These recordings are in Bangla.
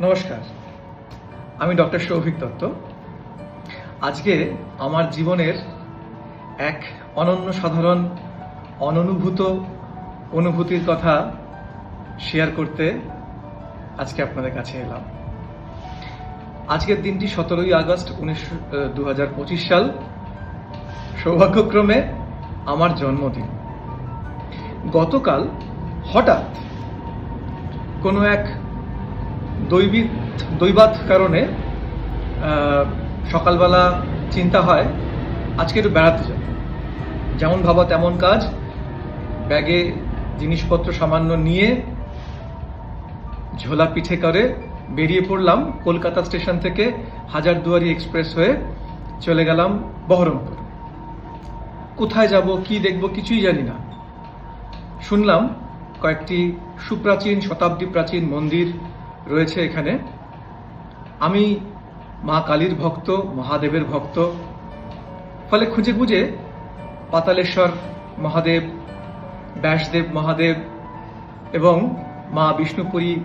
নমস্কার। আমি ডক্টর সৌভিক দত্ত। আজকে আমার জীবনের এক অনন্য সাধারণ, অননুভূত অনুভূতির কথা শেয়ার করতে আজকে আপনাদের কাছে এলাম। আজকের দিনটি সতেরোই আগস্ট উনিশশো দু সাল। সৌভাগ্যক্রমে আমার জন্মদিন। গতকাল হঠাৎ কোনো এক দৈবিক দৈবাত কারণে সকালবেলা চিন্তা হয়, আজকে একটু বেড়াতে যাব। যেমন ভাবা তেমন কাজ, ব্যাগে জিনিসপত্র সামান্য নিয়ে ঝোলা পিঠে করে বেরিয়ে পড়লাম কলকাতা স্টেশন থেকে হাজারদুয়ারি এক্সপ্রেস হয়ে চলে গেলাম বহরমপুর। কোথায় যাব, কি দেখব কিছুই জানি না। শুনলাম কয়েকটি সুপ্রাচীন, শতাব্দী প্রাচীন মন্দির রয়েছে এখানে। আমি মা কালীর ভক্ত, মহাদেবের ভক্ত। ফলে খুঁজে খুঁজে পাতালেশ্বর মহাদেব, ব্যাসদেব মহাদেব এবং মা বিষ্ণুপুরী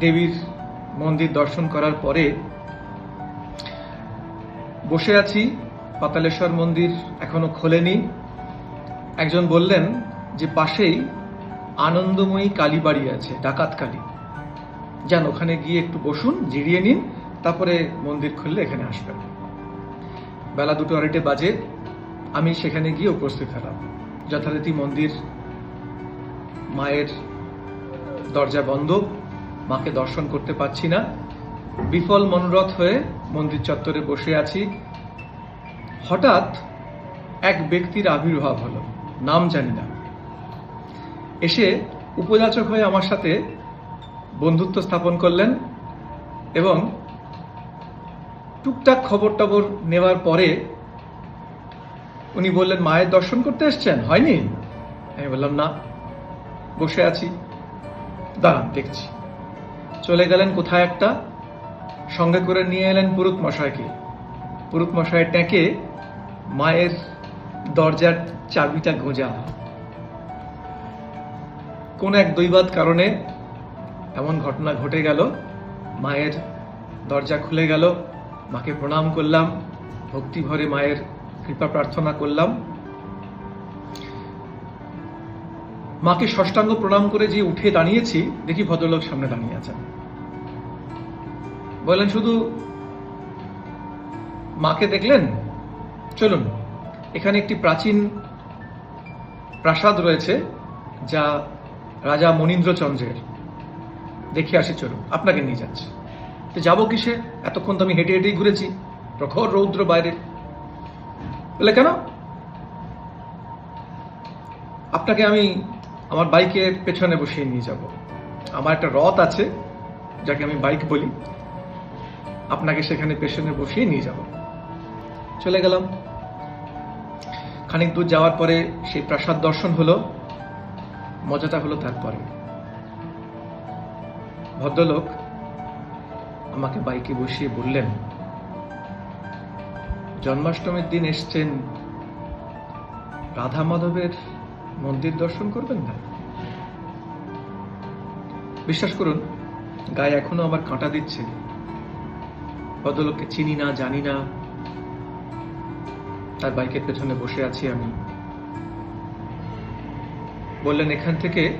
দেবীর মন্দির দর্শন করার পরে বসে আছি। পাতালেশ্বর মন্দির এখনও খোলেনি। একজন বললেন যে পাশেই আনন্দময়ী কালী বাড়ি আছে, ডাকাত কালী। যান, ওখানে গিয়ে একটু বসুন, জিরিয়ে নিন, তারপরে মন্দির খুললে এখানে আসবেন। বেলা দুটো আড়াইটে বাজে, আমি সেখানে গিয়ে উপস্থিত হলাম। যথারীতি মন্দির মায়ের দরজা বন্ধ, মাকে দর্শন করতে পারছি না। বিফল মনোরথ হয়ে মন্দির চত্বরে বসে আছি। হঠাৎ এক ব্যক্তির আবির্ভাব হলো, নাম জানি না। এসে উপযাচক হয়ে আমার সাথে বন্ধুত্ব স্থাপন করলেন এবং টুকটাক খবর টবর নেওয়ার পরে উনি বললেন, মায়ের দর্শন করতে এসছেন? হয়নি? আমি বললাম, না, বসে আছি। দাঁড়ান, দেখছি। চলে গেলেন কোথায় একটা? সঙ্গে করে নিয়ে এলেন পুরুত মশাইকে। পুরুত মশাই ট্যাঁকে মায়ের দরজার চাবিটা গোঁজা। কোন এক দৈবাত কারণে এমন ঘটনা ঘটে গেল, মায়ের দরজা খুলে গেল, মাকে প্রণাম করলাম, ভক্তি ভরে মায়ের কৃপা প্রার্থনা করলাম। মাকে ষষ্ঠাঙ্গ প্রণাম করে যে উঠে দাঁড়িয়েছি, দেখি ভদ্রলোক সামনে দাঁড়িয়ে আছেন। বললেন, শুধু মাকে দেখলেন? চলুন, এখানে একটি প্রাচীন প্রাসাদ রয়েছে, যা রাজা মনীন্দ্রচন্দ্রের। দেখে আসি, চলুন, আপনাকে নিয়ে যাচ্ছি। তো যাব কিসে? এতক্ষণ তো আমি হেঁটে হেঁটেই ঘুরেছি। প্রখর রৌদ্র বাইরে বলে, কেন? আপনাকে আমি আমার বাইকের পেছনে বসিয়ে নিয়ে যাব। আমার একটা রথ আছে, যাকে আমি বাইক বলি। আপনাকে সেখানে পেছনে বসিয়ে নিয়ে যাব। চলে গেলাম। খানিক দূর যাওয়ার পরে সেই প্রাসাদ দর্শন হলো, মজাটা হলো তারপরে। ভদ্রলোক আমাকে বাইকে বসিয়ে বললেন, জন্মাষ্টমীর দিন এসছেন রাধা মাধবের মন্দির দর্শন করবেন না? বিশ্বাস করুন, গায়ে এখনও আমার কাঁটা দিচ্ছে। ভদ্রলোককে চিনি না, জানি না। তার বাইকের পেছনে বসে আছি আমি। বললেন, এখান থেকে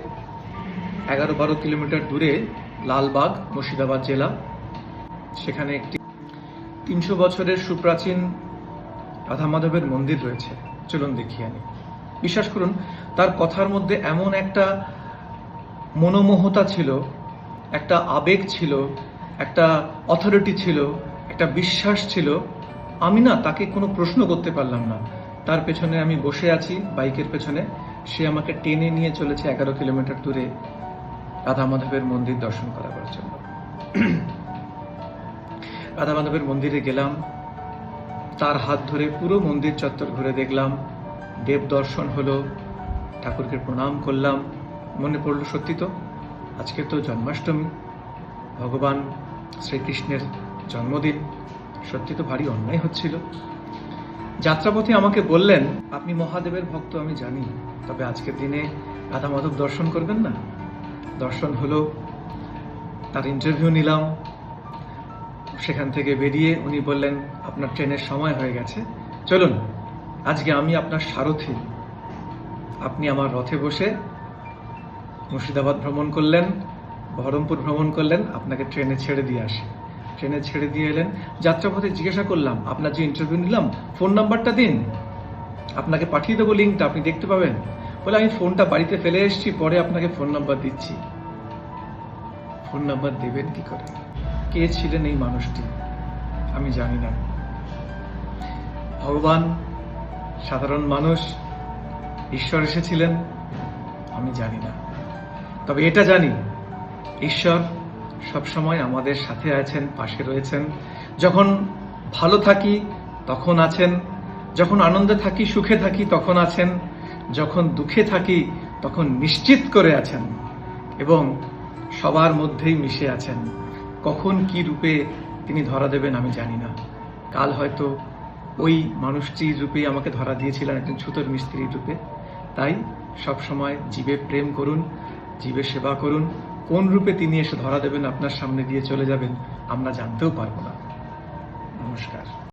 এগারো বারো কিলোমিটার দূরে লালবাগ, মুর্শিদাবাদ জেলা। সেখানে একটি তিনশো বছরের সুপ্রাচীন রাধা মাধবের মন্দির রয়েছে। চলুন দেখি আনি বিশ্বাস করুন, তার কথার মধ্যে এমন একটা মনোমোহতা ছিল, একটা আবেগ ছিল, একটা অথরিটি ছিল, একটা বিশ্বাস ছিল। আমি না তাকে কোনো প্রশ্ন করতে পারলাম না। তার পেছনে আমি বসে আছি, বাইকের পেছনে। সে আমাকে টেনে নিয়ে চলেছে এগারো কিলোমিটার দূরে। রাধা মাধবের মন্দির দর্শন করাবার জন্য। রাধা মাধবের মন্দিরে গেলাম, তার হাত ধরে পুরো মন্দির চত্বর ঘুরে দেখলাম, দেব দর্শন হলো, ঠাকুরকে প্রণাম করলাম, মনে পড়ল সত্যি তো, আজকে তো জন্মাষ্টমী, ভগবান শ্রীকৃষ্ণের জন্মদিন, সত্যি তো ভারী অন্যায় হচ্ছিল। যাত্রাপথে আমাকে বললেন, আপনি মহাদেবের ভক্ত, আমি জানি, তবে আজকের দিনে রাধা মাধব দর্শন করবেন না? দর্শন হলো, তার ইন্টারভিউ নিলাম, সেখান থেকে বেরিয়ে উনি বললেন, আপনার ট্রেনের সময় হয়ে গেছে। চলুন, আজকে আমি আপনার সারথি। আপনি আমার রথে বসে মুর্শিদাবাদ ভ্রমণ করলেন, বহরমপুর ভ্রমণ করলেন, আপনাকে ট্রেনে ছেড়ে দিয়ে আসি। ট্রেনে ছেড়ে দিয়ে এলেন, যাত্রাপথে জিজ্ঞাসা করলাম, আপনার যে ইন্টারভিউ নিলাম ফোন নাম্বারটা দিন। আপনাকে পাঠিয়ে দেবো লিঙ্কটা আপনি দেখতে পাবেন। বলে, আমি ফোনটা বাড়িতে ফেলে এসেছি, পরে আপনাকে ফোন নাম্বার দিচ্ছি। ফোন নাম্বার দেবেন কি করে? কে ছিলেন এই মানুষটি? আমি জানি না। ভগবান, সাধারণ মানুষ, ঈশ্বর এসেছিলেন? আমি জানি না। তবে এটা জানি, ঈশ্বর সবসময় আমাদের সাথে আছেন, পাশে রয়েছেন। যখন ভালো থাকি, তখন আছেন। যখন আনন্দে থাকি, সুখে থাকি, তখন আছেন। যখন দুঃখে থাকি, তখন নিশ্চিত করে আছেন এবং সবার মধ্যেই মিশে আছেন। কখন কি রূপে তিনি ধরা দেবেন আমি জানি না। কাল হয়তো ওই মানুষটির রূপেই আমাকে ধরা দিয়েছিলেন, একজন ছুতোর মিস্ত্রির রূপে। তাই সব সময় জীবে প্রেম করুন জীবে সেবা করুন। কোন রূপে তিনি এসে ধরা দেবেন আপনার সামনে দিয়ে চলে যাবেন, আমরা জানতেও পারব না। নমস্কার।